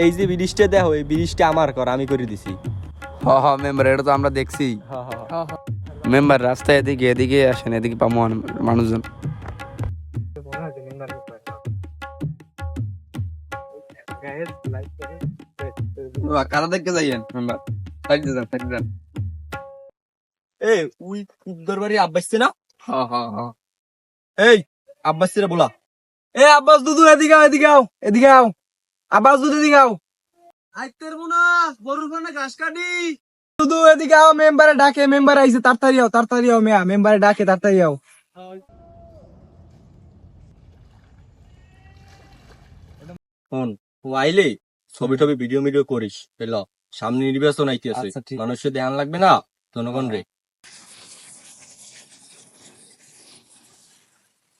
এই যে ব্রিজটা দেখো এই ব্রিজটা আমার কর আমি করে দিছি। হ হ মেম্বার এটা তো আমরা দেখছি। হ্যাঁ মেম্বার রাস্তায় এদিকে এদিকে আসেন এদিকে পাবো মানুষজন। কারা দেখতে যাইয়েন মেম্বার? সাইড যান সাইড যান। এই উই কুদ্দর বাড়ি আব্বাসছে না হ হ হ। এই আব্বাসছে রে বলা। এ আব্বাস দুদু এদিকে আও এদিকে আও এদিকে আও। আব্বাস দুদু এদিকে আও। আইতের মুনা গরুর ফানে ঘাস কাটি। দুদু এদিকে আও মেম্বারে ডাকে মেম্বার আইছে তাড়াতাড়ি আও তাড়াতাড়ি আও মেয়া মেম্বারে ডাকে তাড়াতাড়ি আও। ফোন ও আইলে ছবি টবি ভিডিও ভিডিও করিস সামনে নির্বাচন আইতেছে। আচ্ছা, মানুষের ধ্যান লাগবে না? জনগণ রে।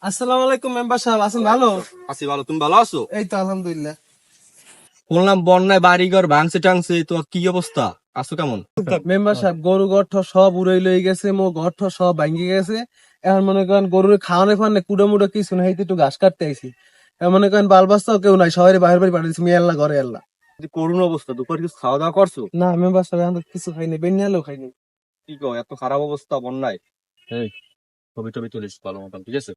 আসসালামু আলাইকুম মেম্বার সাহেব আছেন ভালো? আছি ভালো তুমি ভালো আছো? এই তো আলহামদুলিল্লাহ। বললাম বন্যায় বাড়িঘর ভাঙছে টাংছে তো কি অবস্থা? আছো কেমন? মেম্বার সাহেব গরু গঠ্ঠ সব উড়াই লই গেছে মো গঠ্ঠ সব ভাঙ্গি গেছে। এখন মনে করেন গরুর খাওয়ানো ফানে কুড়ো মুড়ো কিছু নাই একটু ঘাস কাটতে আইছি। এখন মনে করেন বাল বাচ্চাও কেউ নাই শহরে বাইরে বাড়ি পাঠিয়েছি মেয়ে আল্লাহ ঘরে আল্লাহ যে করুণ অবস্থা দুপুর কিছু খাওয়া দাওয়া করছ? না মেম্বার সাহেব এখন কিছু খাইনি বেনিয়ালেও খাইনি কি কো এত খারাপ অবস্থা বন্যায়? এই ছবি টবি তুলিস ভালো মতন ঠিক আছে?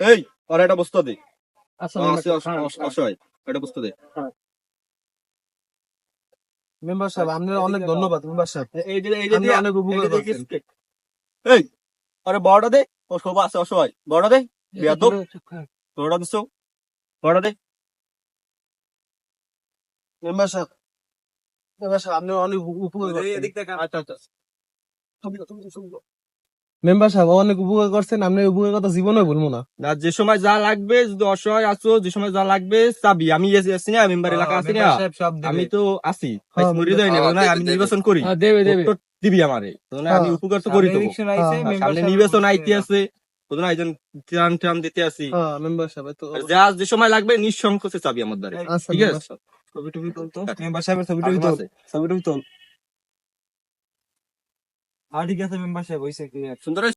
এই আর একটা বস্তা দে। আচ্ছা আছে, আছে, আছে, অসহায় একটা বস্তা দে। মেম্বার সাহেব আপনার অনেক ধন্যবাদ মেম্বার সাহেব। এই যে এই যে অনেক উপকার এই করছেন। এই আরে বড়টা দে ও সব আছে অসহায়। বড়টা দে বেয়াদব। তোরা দিছো বড়টা দে মেম্বার সাহেব মেম্বার সাহেব আপনি অনেক উপকার করছেন। আচ্ছা আচ্ছা। মেম্বার সাহেব অনেক উপকার করছেন আপনি উপকার কথা জীবনে বলব না। না যে সময় যা লাগবে যদি অসহায় আছো যে সময় যা লাগবে চাবি। আমি আছি না মেম্বার এলাকা আছি না আমি তো আছি। হ্যাঁ, মরি যাই না হ্যাঁ, দেবে, আমি নির্বাচন করি। দেবে ভোট টোট দিবি আমারে। আমি হ্যাঁ। উপকার তো করি দেবো হ্যাঁ, সামনে নির্বাচন আইতে আছে। ত্রাণ ত্রাণ দিতে আছি। হ্যাঁ মেম্বার সাহেব তো যা যে সময় লাগবে নিঃসংকোচে চাবি আমার দ্বারে। আচ্ছা ঠিক আছে? ছবি টবি তুলতো? মেম্বার সাহেবের ছবি টবি তুল। ছবি টবি তুল। আর ঠিক আছে মেম্বার সাহেব হইছে কি সুন্দর